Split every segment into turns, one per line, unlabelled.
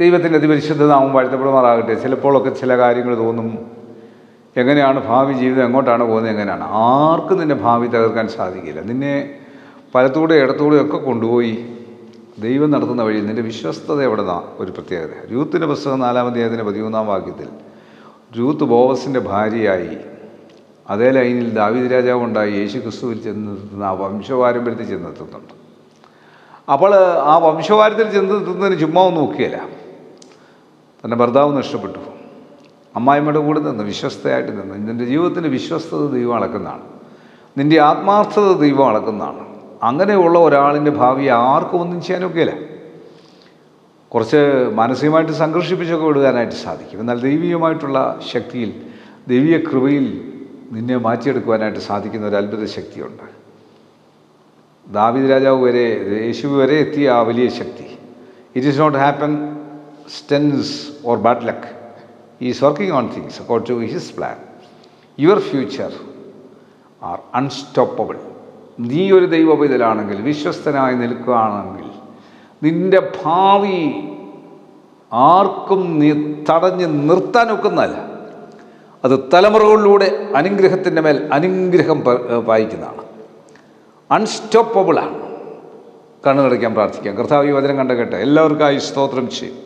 ദൈവത്തിന്റെ അതിപരിശുദ്ധ നാമം വാഴ്ത്തപ്പെടുമാറാകട്ടെ. ചിലപ്പോഴൊക്കെ ചില കാര്യങ്ങൾ തോന്നും. എങ്ങനെയാണ് ഭാവി ജീവിതം? എങ്ങോട്ടാണ് പോകുന്നത്? എങ്ങനെയാണ്? ആർക്കും നിന്റെ ഭാവി തകർക്കാൻ സാധിക്കില്ല. നിന്നെ പലത്തൂടെ ഇടത്തൂടെ ഒക്കെ കൊണ്ടുപോയി ദൈവം നടത്തുന്ന വഴി നിന്റെ വിശ്വസ്തത എവിടെ നിന്നാ ഒരു പ്രത്യേകത. രൂത്തിന്റെ പുസ്തകം നാലാം അധ്യായത്തിന്റെ പതിമൂന്നാം വാക്യത്തിൽ രൂത്ത് ബോവസിന്റെ ഭാര്യയായി. അതേ ലൈനിൽ ദാവീദ് രാജാവ് ഉണ്ടായി. യേശു ക്രിസ്തുവിൽ ചെന്നെത്തുന്ന ആ വംശപാരമ്പര്യത്തിൽ ചെന്നെത്തുന്നുണ്ട് അപ്പോൾ ആ വംശവാരത്തിൽ ചെന്നെത്തുന്നതിന് ചുമ്മാ ഒന്നും നോക്കിയല്ല. തന്റെ ഭർത്താവ് നഷ്ടപ്പെട്ടു. അമ്മായിമ്മയുടെ കൂടെ നിന്ന് വിശ്വസ്തയായിട്ട് നിന്ന് നിന്റെ ജീവിതത്തിന്റെ വിശ്വസ്തത ദൈവം അളക്കുന്നതാണ്. നിന്റെ ആത്മാർത്ഥത ദൈവം അളക്കുന്നതാണ്. അങ്ങനെയുള്ള ഒരാളിന്റെ ഭാവി ആർക്കും ഒന്നും ചെയ്യാനൊക്കെയില്ല. കുറച്ച് മാനസികമായിട്ട് സംഘർഷിപ്പിച്ചൊക്കെ വിടുവാനായിട്ട് സാധിക്കും. എന്നാൽ ദൈവീയമായിട്ടുള്ള ശക്തിയിൽ ദൈവീയ കൃപയിൽ നിന്നെ മാറ്റിയെടുക്കുവാനായിട്ട് സാധിക്കുന്ന ഒരു അത്ഭുത ശക്തിയുണ്ട്. ദാവിദ് രാജാവ് വരെ യേശു വരെ എത്തിയ ആ വലിയ ശക്തി. It is not happenstance or bad luck is working on things accord to his plan your future are unstoppable നീ ഒരു ദൈവപൈതലാണെങ്കിൽ വിശ്വസ്തനായി നിൽക്കുകയാണെങ്കിൽ നിന്റെ ഭാവി ആർക്കും നീ തടഞ്ഞ് നിർത്താൻ ഒക്കുന്നതല്ല അത് തലമുറകളിലൂടെ അനുഗ്രഹത്തിന്റെ മേൽ അനുഗ്രഹം വായിക്കുന്നതാണ് അൺസ്റ്റോപ്പബിളാണ് അൺസ്റ്റോപ്പബിളാണ് കണ്ണുനടയ്ക്കാൻ പ്രാർത്ഥിക്കാം. കർത്താവ് ഈ വചനം കണ്ട കേട്ടെ എല്ലാവർക്കായി സ്തോത്രം ചെയ്യും.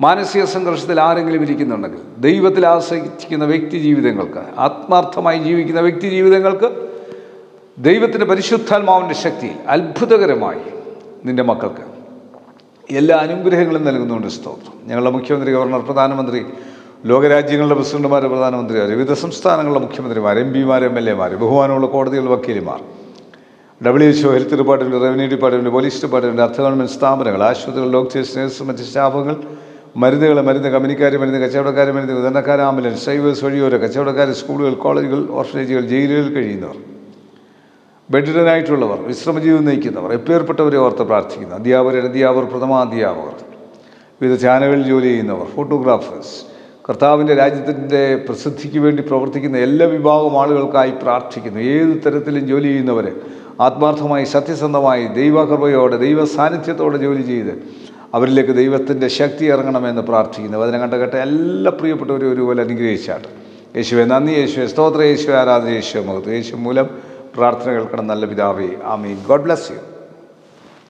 മാനസിക സംഘർഷത്തിൽ ആരെങ്കിലും ഇരിക്കുന്നുണ്ടെങ്കിൽ ദൈവത്തിൽ ആശ്രയിക്കുന്ന വ്യക്തി ജീവിതങ്ങൾക്ക് ആത്മാർത്ഥമായി ജീവിക്കുന്ന വ്യക്തി ജീവിതങ്ങൾക്ക് ദൈവത്തിന്റെ പരിശുദ്ധാത്മാവിന്റെ ശക്തി അത്ഭുതകരമായി നിന്റെ മക്കൾക്ക് എല്ലാ അനുഗ്രഹങ്ങളും നൽകുന്നുണ്ട് സ്തോത്രം. ഞങ്ങളുടെ മുഖ്യമന്ത്രി ഗവർണർ പ്രധാനമന്ത്രി ലോകരാജ്യങ്ങളുടെ പ്രസിഡന്റുമാർ പ്രധാനമന്ത്രിമാർ വിവിധ സംസ്ഥാനങ്ങളുടെ മുഖ്യമന്ത്രിമാർ എം പിമാർ എം എൽ എമാർ ബഹുമാനമുള്ള കോടതികളുടെ വക്കീലുമാർ W H O health department revenue department police department അർദ്ധ ഗവൺമെന്റ് സ്ഥാപനങ്ങൾ ആശുപത്രികൾ ഡോക്ടേഴ്സ് നഴ്സ് മറ്റ് സ്റ്റാഫുകൾ മരുന്നുകൾ മരുന്ന് കമ്പനിക്കാർ മരുന്ന് കച്ചവടക്കാർ മരുന്ന് വിതരണക്കാർ ആംബുലൻസ് ഡ്രൈവേഴ്സ് വഴിയോര കച്ചവടക്കാർ സ്കൂളുകൾ കോളേജുകൾ ഓർഫനേജുകൾ ജയിലുകളിൽ കഴിയുന്നവർ ബെഡിഡനായിട്ടുള്ളവർ വിശ്രമജീവൻ നയിക്കുന്നവർ എപ്പേർപ്പെട്ടവരെ ഓർത്ത് പ്രാർത്ഥിക്കുന്നു. അധ്യാപകർ അധ്യാപകർ പ്രഥമാധ്യാപകർ വിവിധ ചാനലുകളിൽ ജോലി ചെയ്യുന്നവർ ഫോട്ടോഗ്രാഫേഴ്സ് കർത്താവിന്റെ രാജ്യത്തിന്റെ പ്രസിദ്ധിക്ക് വേണ്ടി പ്രവർത്തിക്കുന്ന എല്ലാ വിഭാഗം ആളുകൾക്കായി പ്രാർത്ഥിക്കുന്നു. ഏത് തരത്തിലും ജോലി ചെയ്യുന്നവരെ ആത്മാർത്ഥമായി സത്യസന്ധമായി ദൈവകൃപയോടെ ദൈവ സാന്നിധ്യത്തോടെ ജോലി ചെയ്ത് അവരിലേക്ക് ദൈവത്തിന്റെ ശക്തി ഇറങ്ങണമെന്ന് പ്രാർത്ഥിക്കുന്നു. അതിനെ കേട്ട എല്ലാ പ്രിയപ്പെട്ടവരും ഒരുപോലെ അനുഗ്രഹിച്ചാട്ട്. യേശുവെ നന്ദി യേശുവെ. സ്തോത്ര യേശു ആരാധന യേശു മുഖത്ത് യേശു മൂലം പ്രാർത്ഥന കേൾക്കണം. നല്ല പിതാവേ. ആമീൻ. God bless you.